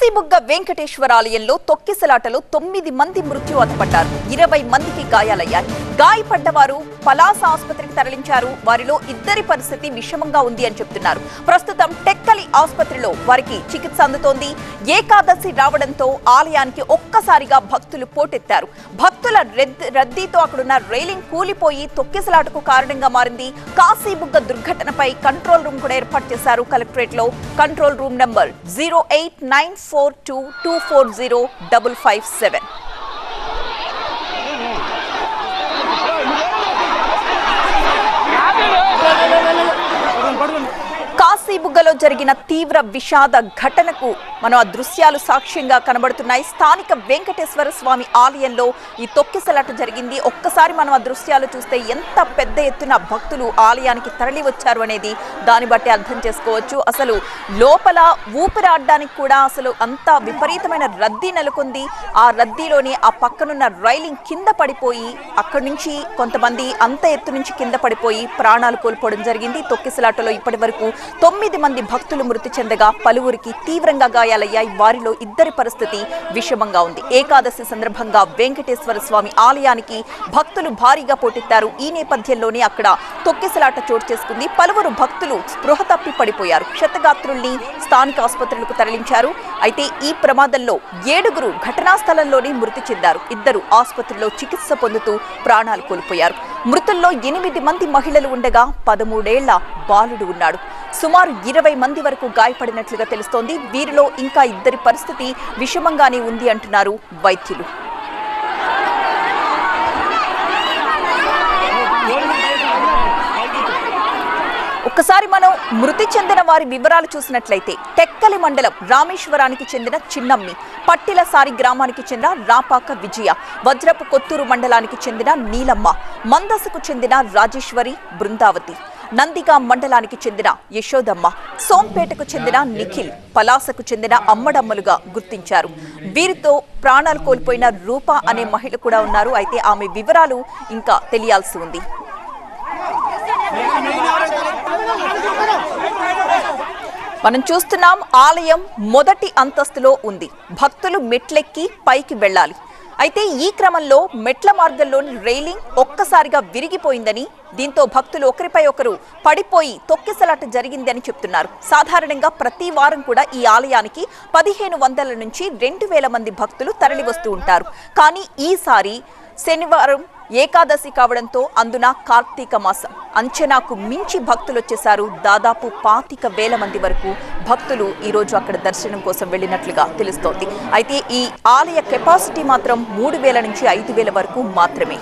కాశీబుగ్గ వెంకటేశ్వర ఆలయంలో తొక్కిసలాటలో తొమ్మిది మంది మృత్యువాత పడ్డారు ఇరవై మందికి గాయాలయ్యాయి. గాయపడ్డ వారు పలాస ఆసుపత్రికి తరలించారు. వారిలో ఇద్దరి పరిస్థితి విషమంగా ఉంది అని చెప్తున్నారు. ప్రస్తుతం టెక్కలి ఆసుపత్రిలో వారికి చికిత్స అందుతోంది. ఏకాదశి రావడంతో ఆలయానికి ఒక్కసారిగా భక్తులు పోటెత్తారు. భక్తుల రద్దీతో అక్కడున్న రైలింగ్ కూలిపోయి తొక్కిసలాటకు కారణంగా మారింది. కాశీబుగ్గ దుర్ఘటనపై కంట్రోల్ రూమ్ కూడా ఏర్పాటు చేశారు కలెక్టరేట్లో control room number zero eight nine 442 240 కాశీబుగ్గలో జరిగిన తీవ్ర విషాద ఘటనకు మనం ఆ దృశ్యాలు సాక్ష్యంగా కనబడుతున్నాయి. స్థానిక వెంకటేశ్వర స్వామి ఆలయంలో ఈ తొక్కిసలాట జరిగింది. ఒక్కసారి మనం ఆ దృశ్యాలు చూస్తే ఎంత పెద్ద ఎత్తున భక్తులు ఆలయానికి తరలి వచ్చారు అనేది దాన్ని బట్టి అర్థం చేసుకోవచ్చు. అసలు లోపల ఊపిరాడడానికి కూడా అసలు అంత విపరీతమైన రద్దీ నెలకొంది. ఆ రద్దీలోనే ఆ పక్కనున్న రైలింగ్ కింద పడిపోయి అక్కడి నుంచి కొంతమంది అంత ఎత్తు నుంచి కింద పడిపోయి ప్రాణాలు కోల్పోవడం జరిగింది. తొక్కిసలాటలో ఇప్పటి వరకు తొమ్మిది మంది భక్తులు మృతి చెందగా పలువురికి తీవ్రంగా గాయాలయ్యాయి. వారిలో ఇద్దరి పరిస్థితి విషమంగా ఉంది. ఏకాదశి సందర్భంగా వెంకటేశ్వర స్వామి ఆలయానికి భక్తులు భారీగా పోటెత్తారు. ఈ నేపథ్యంలోనే అక్కడ తొక్కిసలాట చోటు చేసుకుంది. పలువురు భక్తులు స్పృహ తప్పి పడిపోయారు. క్షతగాత్రుల్ని స్థానిక ఆసుపత్రులకు తరలించారు. అయితే ఈ ప్రమాదంలో ఏడుగురు ఘటనా స్థలంలోనే మృతి చెందారు. ఇద్దరు ఆసుపత్రిలో చికిత్స పొందుతూ ప్రాణాలు కోల్పోయారు. మృతుల్లో ఎనిమిది మంది మహిళలు ఉండగా పదమూడేళ్ళ బాలుడు ఉన్నాడు. సుమారు ఇరవై మంది వరకు గాయపడినట్లుగా తెలుస్తోంది. వీరిలో ఇంకా ఇద్దరి పరిస్థితి విషమంగానే ఉంది అంటున్నారు వైద్యులు. ఒకసారి మనం మృతి చెందిన వారి వివరాలు చూసినట్లయితే టెక్కలి మండలం రామేశ్వరానికి చెందిన చిన్నమ్మి పట్టిలసారి గ్రామానికి చెందిన రాపాక విజయ వజ్రపు కొత్తూరు మండలానికి చెందిన నీలమ్మ మందసకు చెందిన రాజేశ్వరి బృందావతి. నందిగా మండలానికి చెందిన యశోదమ్మ సోంపేటకు చెందిన నిఖిల్ పలాసకు చెందిన అమ్మడమ్మలుగా గుర్తించారు. వీరితో ప్రాణాలు కోల్పోయిన రూప అనే మహిళ కూడా ఉన్నారు. అయితే ఆమె వివరాలు ఇంకా తెలియాల్సి ఉంది. మనం చూస్తున్నాం ఆలయం మొదటి అంతస్తులో ఉంది. భక్తులు మెట్లెక్కి పైకి వెళ్ళాలి. అయితే ఈ క్రమంలో మెట్ల మార్గంలోని రైలింగ్ ఒక్కసారిగా విరిగిపోయిందని దీంతో భక్తులు ఒకరిపై ఒకరు పడిపోయి తొక్కిసలాట జరిగిందని చెప్తున్నారు. సాధారణంగా ప్రతి వారం కూడా ఈ ఆలయానికి పదిహేను వందల నుంచి రెండు వేల మంది భక్తులు తరలి వస్తూ ఉంటారు. కానీ ఈసారి శనివారం ఏకాదశి కావడంతో అందున కార్తీక మాసం. అంచనాకు మించి భక్తులు వచ్చేశారు దాదాపు పాతిక వేల మంది వరకు భక్తులు ఈరోజు అక్కడ దర్శనం కోసం వెళ్ళినట్లుగా తెలుస్తోంది. అయితే ఈ ఆలయ కెపాసిటీ మాత్రం మూడు వేల నుంచి ఐదు వేల వరకు మాత్రమే.